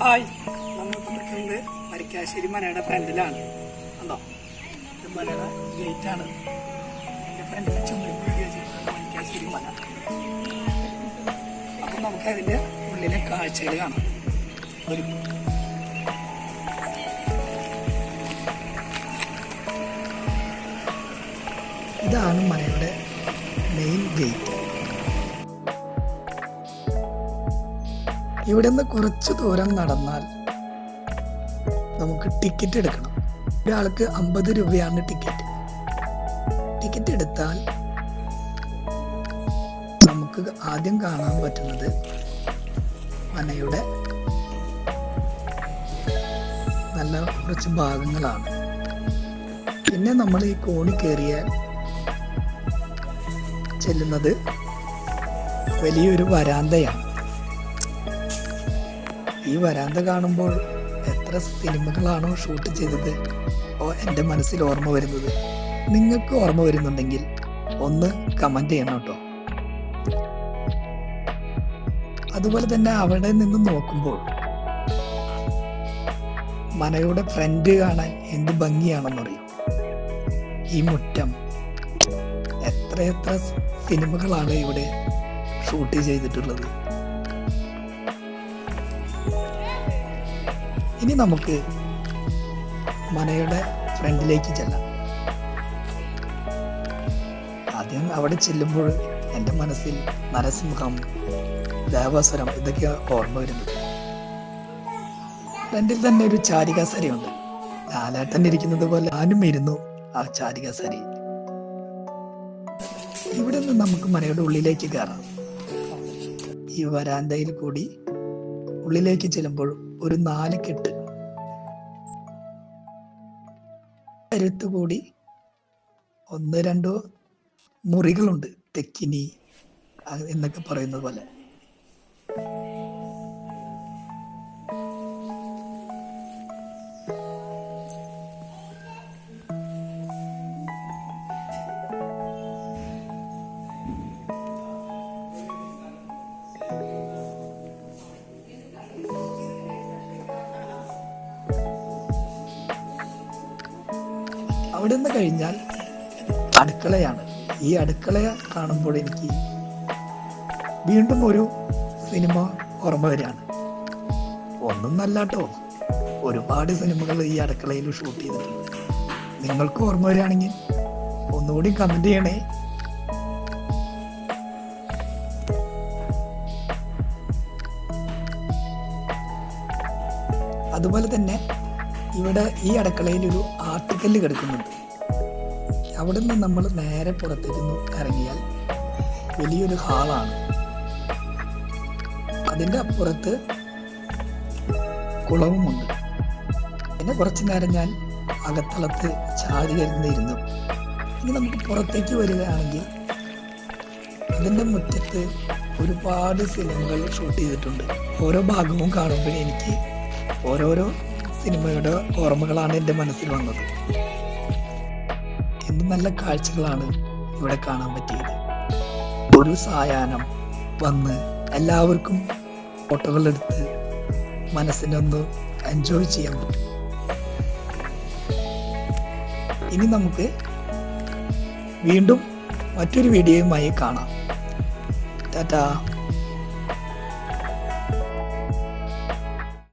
Hi. നമ്മളിപ്പോൾ മരിക്കാശ്ശേരി മനയുടെ ഫ്രണ്ടിലാണ്. കണ്ടോ? ഇത് മനയുടെ ഗേറ്റാണ്. എന്റെ ഫ്രണ്ടിൽ മരിക്കാശ്ശേരി മന അപ്പം നമുക്ക് അതിന്റെ ഉള്ളിലെ കാഴ്ചകൾ കാണാം. ഒരു ഇതാണ് മലയുടെ മെയിൻ ഗേറ്റ് ഇവിടെ നിന്ന് കുറച്ച് ദൂരം നടന്നാൽ നമുക്ക് ടിക്കറ്റ് എടുക്കണം. ഒരാൾക്ക് അമ്പത് രൂപയാണ് ടിക്കറ്റ് ടിക്കറ്റ് എടുത്താൽ നമുക്ക് ആദ്യം കാണാൻ പറ്റുന്നത് മനയുടെ നല്ല കുറച്ച് ഭാഗങ്ങളാണ്. പിന്നെ നമ്മൾ ഈ കോണി കയറിയാൽ ചെല്ലുന്നത് വലിയൊരു വരാന്തയാണ്. ഈ വരാന്ത കാണുമ്പോൾ എത്ര സിനിമകളാണോ ഷൂട്ട് ചെയ്തത്? ഓ എന്റെ മനസ്സിൽ ഓർമ്മ വരുന്നത്. നിങ്ങൾക്ക് ഓർമ്മ വരുന്നുണ്ടെങ്കിൽ ഒന്ന് കമന്റ് ചെയ്യണം കേട്ടോ. അതുപോലെ തന്നെ അവിടെ നിന്ന് നോക്കുമ്പോൾ മനയുടെ ഫ്രണ്ട് കാണാൻ എന്ത് ഭംഗിയാണെന്നറിയും ഈ മുറ്റം. എത്രയെത്ര സിനിമകളാണ് ഇവിടെ ഷൂട്ട് ചെയ്തിട്ടുള്ളത്. ഇനി നമുക്ക് മനയുടെ ഫ്രണ്ടിലേക്ക് ചെല്ലാം. ആദ്യം അവിടെ ചെല്ലുമ്പോൾ എന്റെ മനസ്സിൽ നരസിംഹം ദേവാസുരം ഇതൊക്കെ ഓർമ്മ വരുന്നത്. ഫ്രണ്ടിൽ തന്നെ ഒരു ചാരികാസരയുണ്ട് ലാലേട്ടൻ ഇരിക്കുന്നത് പോലെ ഞാനും ഇരുന്നു ആ ചാരികാസരി. ഇവിടെ നിന്ന് നമുക്ക് മനയുടെ ഉള്ളിലേക്ക് കയറാം. ഈ വരാന്തയിൽ കൂടി ഉള്ളിലേക്ക് ചെല്ലുമ്പോൾ ഒരു നാല് കെട്ട്. കരുത്ത് കൂടി. ഒന്ന് രണ്ടോ മുറികളുണ്ട്. തെക്കിനി എന്നൊക്കെ പറയുന്നത് പോലെ. അവിടെ നിന്ന് കഴിഞ്ഞാൽ അടുക്കളയാണ്. ഈ അടുക്കളയ കാണുമ്പോൾ എനിക്ക് വീണ്ടും ഒരു സിനിമ ഓർമ്മ വരികയാണ്. ഒന്നും നല്ലാട്ടോ. ഒരുപാട് സിനിമകൾ ഈ അടുക്കളയിൽ ഷൂട്ട് ചെയ്തിട്ടുണ്ട്. നിങ്ങൾക്ക് ഓർമ്മ വരികയാണെങ്കിൽ ഒന്നുകൂടി കമന്റ് ചെയ്യണേ. അതുപോലെ തന്നെ ഇവിടെ ഈ അടുക്കളയിൽ ഒരു ആട്ടുകല്ല് കിടക്കുന്നുണ്ട്. അവിടെ നിന്ന് നമ്മൾ നേരെ പുറത്തേക്ക് ഇറങ്ങിയാൽ വലിയൊരു ഹാളാണ്. അതിന്റെ അപ്പുറത്ത് കുളവുമുണ്ട്. പിന്നെ കുറച്ച് നേരം ഞാൻ അകത്തളത്ത് ചാരി കരുന്നിരുന്നു ഇനി നമുക്ക് പുറത്തേക്ക് വരികയാണെങ്കിൽ അതിന്റെ മുറ്റത്ത് ഒരുപാട് സിനിമകൾ ഷൂട്ട് ചെയ്തിട്ടുണ്ട്. ഓരോ ഭാഗവും കാണുമ്പോൾ എനിക്ക് ഓരോരോ സിനിമയുടെ ഓർമ്മകളാണ് എന്റെ മനസ്സിൽ വന്നത്. എന്ത് നല്ല കാഴ്ചകളാണ് ഇവിടെ കാണാൻ പറ്റിയത്. ഒരു സായാഹ്നം വന്ന് എല്ലാവർക്കും ഫോട്ടോകളെടുത്ത് മനസ്സിനൊന്ന് എൻജോയ് ചെയ്യാൻ പറ്റും. ഇനി നമുക്ക് വീണ്ടും മറ്റൊരു വീഡിയോയുമായി കാണാം. ടാറ്റാ.